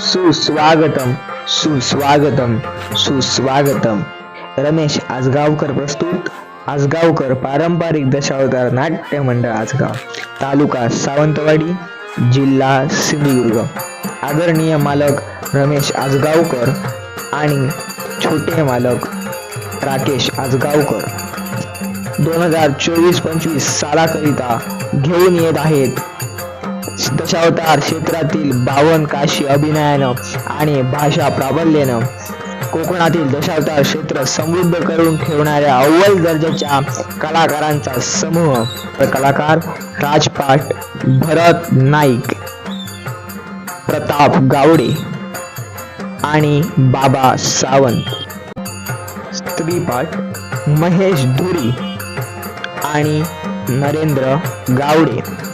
सुस्वागतम सुस्वागतम सुस्वागतम. रमेश आजगावकर प्रस्तुत आजगावकर पारंपरिक दशावतार नाट्य मंडळ आजगाव तालुका सावंतवाडी जिल्हा सिंधुदुर्ग. आदरणीय मालक रमेश आजगावकर आणि छोटे मालक राकेश आजगावकर. दोन हजार चोवीस पंचवीस सालाकरिता घेऊन येत आहेत दशावतार क्षेत्रातील बावन काशी अभिनयानं आणि भाषा प्राबल्यानं कोकणातील दशावतार क्षेत्र समृद्ध करून ठेवणाऱ्या अव्वल दर्जाच्या कलाकारांचा समूह कलाकार राजपाट भरत नाईक प्रताप गावडे आणि बाबा सावंत. स्त्रीपाठ महेश धुरी आणि नरेंद्र गावडे.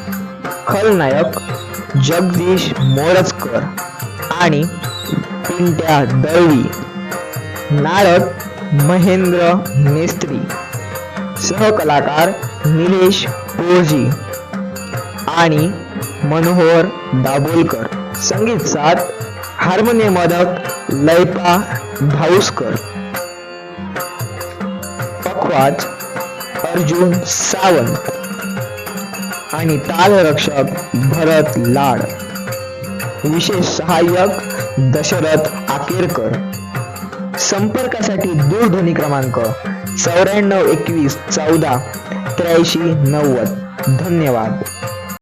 खलनायक जगदीश मोरजकर आणि पिंट्या दळवी नारद महेंद्र मेस्त्री सहकलाकार निलेश पोळजी आणि मनोहर दाभोलकर. संगीत साथ हार्मोनियम मदक लयपा भाऊसकर. पखवाज अर्जुन सावंत. आणि तालरक्षक भरत लाड. विशेष सहाय्यक दशरथ आकेरकर. संपर्कासाठी दूरध्वनी क्रमांक चौऱ्याण्णव एकवीस चौदा त्र्याऐंशी नव्वद. धन्यवाद.